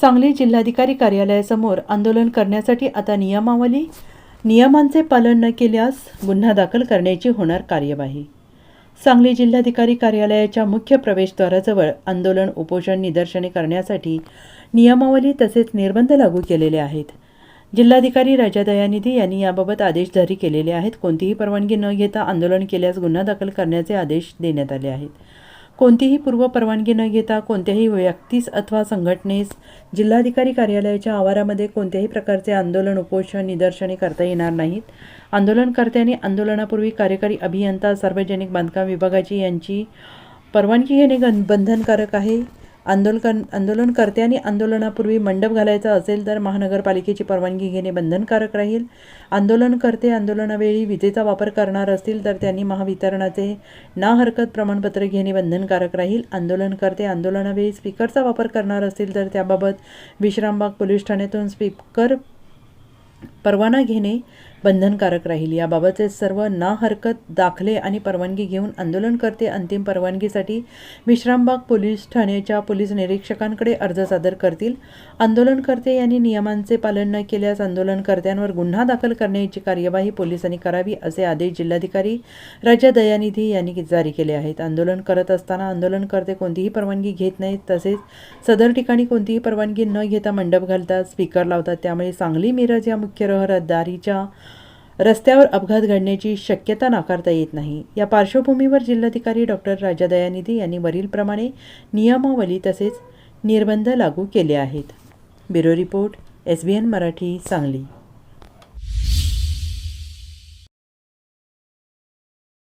सांगली जिल्हाधिकारी कार्यालयासमोर आंदोलन करण्यासाठी आता नियमावली. नियमांचे पालन न केल्यास गुन्हा दाखल करण्याची होणार कार्यवाही. सांगली जिल्हाधिकारी कार्यालयाच्या मुख्य प्रवेशद्वाराजवळ आंदोलन उपोषण निदर्शने करण्यासाठी नियमावली तसेच निर्बंध लागू केलेले आहेत. जिल्हाधिकारी राजा दयानिधी यांनी याबाबत आदेश जारी केलेले आहेत. कोणतीही परवानगी न घेता आंदोलन केल्यास गुन्हा दाखल करण्याचे आदेश देण्यात आले आहेत. कोणतीही पूर्व परवानगी न घेता कोणत्याही व्यक्तीस अथवा संघटनेस जिल्हाधिकारी कार्यालयाच्या आवारामध्ये कोणत्याही प्रकारचे आंदोलन उपोषण निदर्शने करता येणार नाहीत. आंदोलनकर्त्यांनी आंदोलनापूर्वी कार्यकारी अभियंता सार्वजनिक बांधकाम विभागाची यांची परवानगी घेणे गं बंधनकारक आहे. आंदोलन आंदोलनकर्त्यांनी आंदोलनापूर्वी मंडप घालायचा असेल तर महानगरपालिकेची परवानगी घेणे बंधनकारक राहील. आंदोलनकर्ते आंदोलनावेळी विजेचा वापर करणार असतील तर त्यांनी महावितरणाचे ना हरकत प्रमाणपत्र घेणे बंधनकारक राहील. आंदोलनकर्ते आंदोलनावेळी स्पीकरचा वापर करणार असतील तर त्याबाबत विश्रामबाग पोलीस ठाण्यातून स्पीकर परवाना घेणे बंधनकारक राहील. याबाबतचे सर्व ना हरकत दाखले आणि परवानगी घेऊन आंदोलनकर्ते अंतिम परवानगीसाठी विश्रामबाग पोलीस ठाण्याच्या पोलीस निरीक्षकांकडे अर्ज सादर करतील. आंदोलनकर्ते यांनी नियमांचे पालन न केल्यास आंदोलनकर्त्यांवर गुन्हा दाखल करण्याची कार्यवाही पोलिसांनी करावी असे आदेश जिल्हाधिकारी राजा दयानिधी यांनी जारी केले आहेत. आंदोलन करत असताना आंदोलनकर्ते कोणतीही परवानगी घेत नाहीत तसेच सदर ठिकाणी कोणतीही परवानगी न घेता मंडप घालतात स्पीकर लावतात त्यामुळे सांगली मिरज या मुख्य रहदारीच्या रस्त्यावर अपघात घडण्याची शक्यता नाकारता येत नाही. या पार्श्वभूमीवर जिल्हाधिकारी डॉक्टर राजा दयानिधी यांनी वरीलप्रमाणे नियमावली तसेच निर्बंध लागू केले आहेत. Bureau report S B N Marathi Sangli.